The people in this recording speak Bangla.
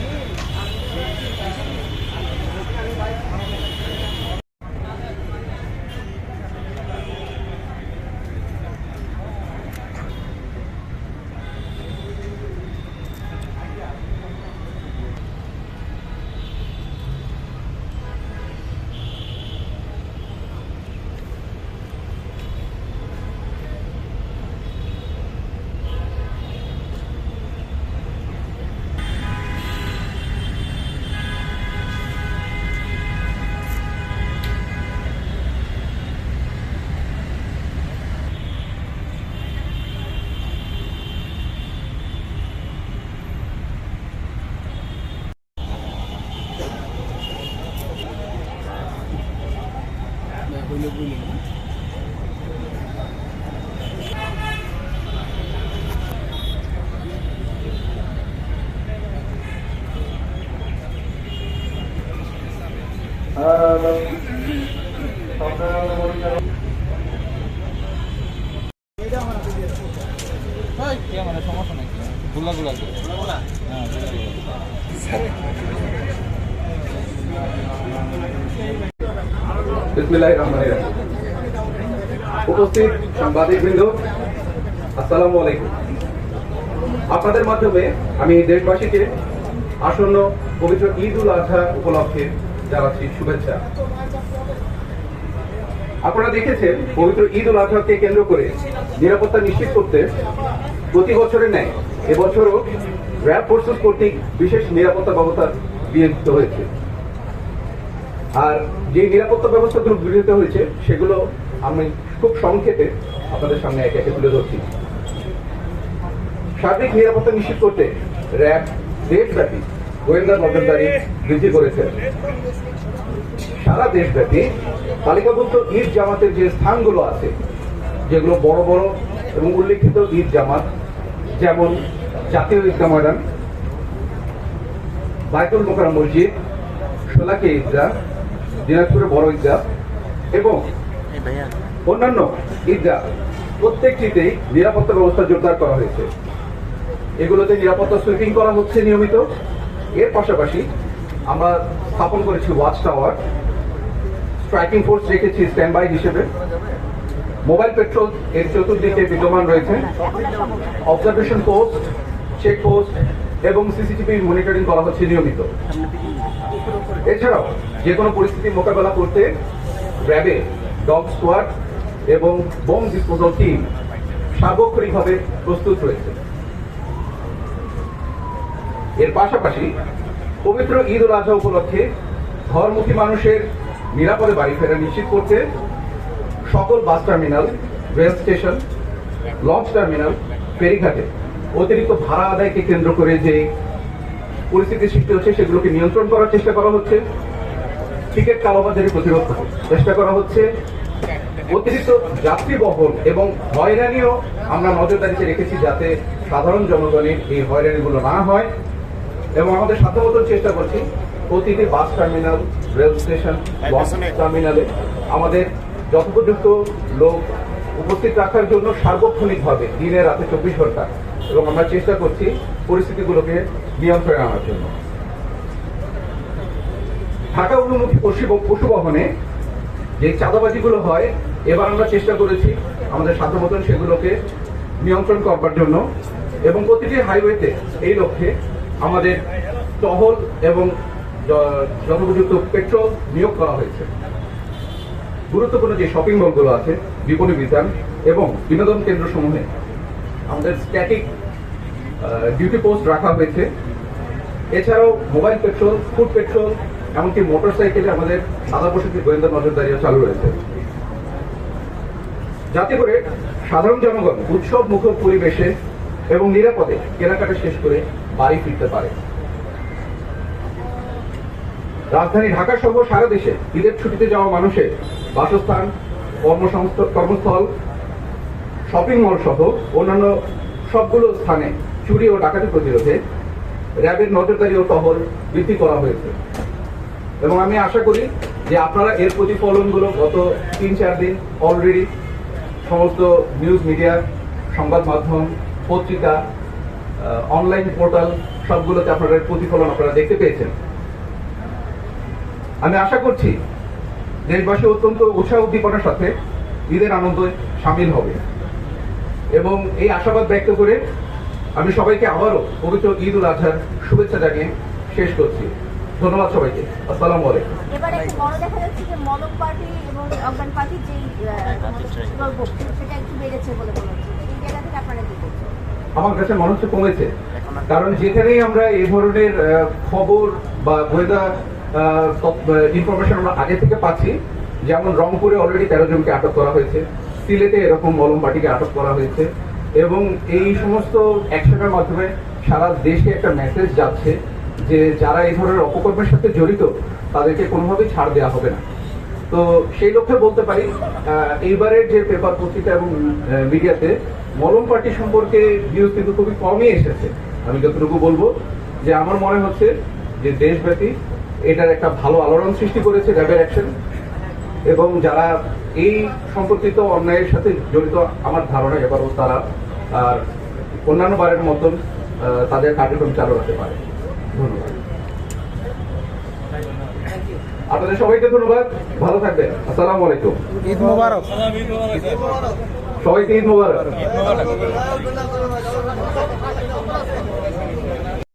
again. গুলা গুলা। উপস্থিত সাংবাদিক বৃন্দ আসসালামু আলাইকুম। আপনাদের মাধ্যমে আমি দেশবাসীকে আসন্ন পবিত্র ঈদ উল আজহা উপলক্ষে জানাচ্ছি শুভেচ্ছা। আপনারা দেখেছেন, পবিত্র ঈদ উল আজহাকে কেন্দ্র করে নিরাপত্তা নিশ্চিত করতে প্রতি বছরের ন্যায় এবছরও র্যাব ফোর্সেস কর্তৃক বিশেষ নিরাপত্তা ব্যবস্থা বিহিত হয়েছে। আর যে নিরাপত্তা ব্যবস্থাগুলো গৃহীত হয়েছে, সেগুলো আমি খুব সংক্ষেপে আপনাদের সামনে একে একে তুলে ধরছি। সার্বিক নিরাপত্তা নিশ্চিত করতে র্যাব দেশব্যাপী গোয়েন্দা নজরদারি বৃদ্ধি করেছে। সারা দেশব্যাপী তালিকাভুক্ত ঈদ জামাতের যে স্থানগুলো আছে, যেগুলো বড় বড় এবং উল্লেখিত ঈদ জামাত যেমন জাতীয় ঈদগাহ ময়দান, বাইতুল মোকারম মসজিদ সোলাকে ঈদগাহ দিনাজপুরের বড় ঈদগাহ এবং অন্যান্য ঈদগাহ প্রত্যেকটিতেই নিরাপত্তা ব্যবস্থা জোরদার করা হয়েছে। এগুলোতে নিরাপত্তা সুইপিং করা হচ্ছে নিয়মিত। এর পাশাপাশি আমরা স্থাপন করেছি ওয়াচ টাওয়ার। স্ট্রাইকিং ফোর্স রেখেছি স্ট্যান্ড বাই হিসেবে। মোবাইল পেট্রোল এর চতুর্দিকে বিদ্যমান রয়েছে। অবজারভেশন পোস্ট চেক পোস্ট এবং সিসিটিভি মনিটরিং করা হচ্ছে নিয়মিত। এছাড়াও যে কোনো পরিস্থিতি মোকাবেলা করতে র্যাবে ডগ স্কোয়াড এবং বোম ডিসপোজাল টিম সার্বক্ষণিকভাবে প্রস্তুত রয়েছে। এর পাশাপাশি পবিত্র ঈদ উল আজহা উপলক্ষে ঘরমুখী মানুষের নিরাপদে বাড়ি ফেরা নিশ্চিত করতে সকল bus terminal rail station launch terminal ফেরিঘাটে অতিরিক্ত ভাড়া আদায়কে কেন্দ্র করে যে পরিস্থিতি সৃষ্টি হচ্ছে সেগুলোকে নিয়ন্ত্রণ করার চেষ্টা করা হচ্ছে। টিকিট কালোবাজারি প্রতিরোধ করার চেষ্টা করা হচ্ছে। অতিরিক্ত যাত্রী বহন এবং হয়রানিও আমরা নজরদারিতে রেখেছি যাতে সাধারণ জনগণের এই হয়রানিগুলো না হয়। এবং আমাদের সাধ্যমতো চেষ্টা করছি প্রতিটি bus terminal rail station bus টার্মিনালে আমাদের যথোপযুক্ত লোক উপস্থিত রাখার জন্য সার্বক্ষণিকভাবে দিনে রাতে চব্বিশ ঘণ্টা। এবং আমরা চেষ্টা করছি পরিস্থিতিগুলোকে নিয়ন্ত্রণে আনার জন্য। ঢাকা অভিমুখী পশু- বহনে যে চাঁদাবাজিগুলো হয়, এবার আমরা চেষ্টা করেছি আমাদের সাধ্য মতন সেগুলোকে নিয়ন্ত্রণ করবার জন্য। এবং প্রতিটি হাইওয়েতে এই লক্ষ্যে আমাদের টহল এবং যথোপযুক্ত পেট্রোল নিয়োগ করা হয়েছে। গুরুত্বপূর্ণ যে শপিং মলগুলো আছে, বিপণী বিতান এবং বিনোদন কেন্দ্র সমূহে আমাদের স্ট্যাটিক ডিউটি পোস্ট রাখা হয়েছে। এছাড়াও মোবাইল পেট্রোল ফুড পেট্রোল এমনকি মোটর সাইকেলে আমাদের সাদা পোশাকের গোয়েন্দা নজরদারিও চালু রয়েছে। যাতে করে সাধারণ জনগণ উৎসব মুখর পরিবেশে এবং নিরাপদে কেনাকাটা শেষ করে বাড়ি ফিরতে পারে। রাজধানী ঢাকা সহ সারা দেশে ঈদের ছুটিতে যাওয়া মানুষের বাসস্থান, কর্মসংস্থ- কর্মস্থল শপিং মল সহ অন্যান্য সবগুলো স্থানে চুরি ও ডাকাতি প্রতিরোধে র্যাবের নজরদারি ও টহল বৃদ্ধি করা হয়েছে। এবং আমি আশা করি যে আপনারা এর প্রতিফলনগুলো গত তিন চার দিন অলরেডি সমস্ত নিউজ মিডিয়া সংবাদ মাধ্যম, পত্রিকা অনলাইন পোর্টাল সবগুলোতে আপনারা প্রতিফলন আপনারা দেখতে পেয়েছেন। আমি আশা করছি দেশবাসী অত্যন্ত উৎসাহ উদ্দীপনার সাথে ঈদের আনন্দে সামিল হবে। এবং এই আশাবাদ ব্যক্ত করে আমি সবাইকে আবারও পবিত্র ঈদ উল আজহার শুভেচ্ছা জানিয়ে শেষ করছি। ধন্যবাদ সবাইকে। আসসালামু আলাইকুম। এবারে একটু বড় দেখা যাচ্ছে যে মদক পার্টি এবং অজ্ঞান পার্টির যে সেটা একটু বেড়েছে বলে মনে হচ্ছে। এই জায়গা থেকে আপনারা কি করছেন আমার কাছে মনে হচ্ছে কমেছে। কারণ যেখানেই আমরা এই ধরনের খবর বা গোয়েদা ইনফরমেশন আমরা আগে থেকে পাচ্ছি। যেমন রংপুরে অলরেডি তেরো জনকে আটক করা হয়েছে, সিলেটে এরকম মলম পার্টিকে আটক করা হয়েছে এবং এই সমস্ত অ্যাকশনের মাধ্যমে সারা দেশে একটা মেসেজ যাচ্ছে যে যারা এই ধরনের অপকর্মের সাথে জড়িত, তাদেরকে কোনোভাবেই ছাড় দেওয়া হবে না। তো সেই লক্ষ্যে বলতে পারি এইবারের যে পেপার পত্রিকা এবং মিডিয়াতে মলম পার্টি সম্পর্কে নিউজ কিন্তু খুবই কমই এসেছে। আমি যতটুকু বলব যে আমার মনে হচ্ছে যে দেশব্যাপী এটার একটা ভালো আলোড়ন সৃষ্টি করেছে র্যাবের অ্যাকশন এবং যারা এই সম্পর্কিত অন্যায়ের সাথে জড়িত আমার ধারণা এবারও তারা আর অন্যান্য বারের মতন আহ, তাদের কার্যক্রম চালু রাখতে পারে। ধন্যবাদ। আপনাদের সবাইকে ধন্যবাদ। ভালো থাকবেন। আসসালামু আলাইকুম। ঈদ মোবারক। সবাইকে ঈদ মোবারক। ঈদ মোবারক।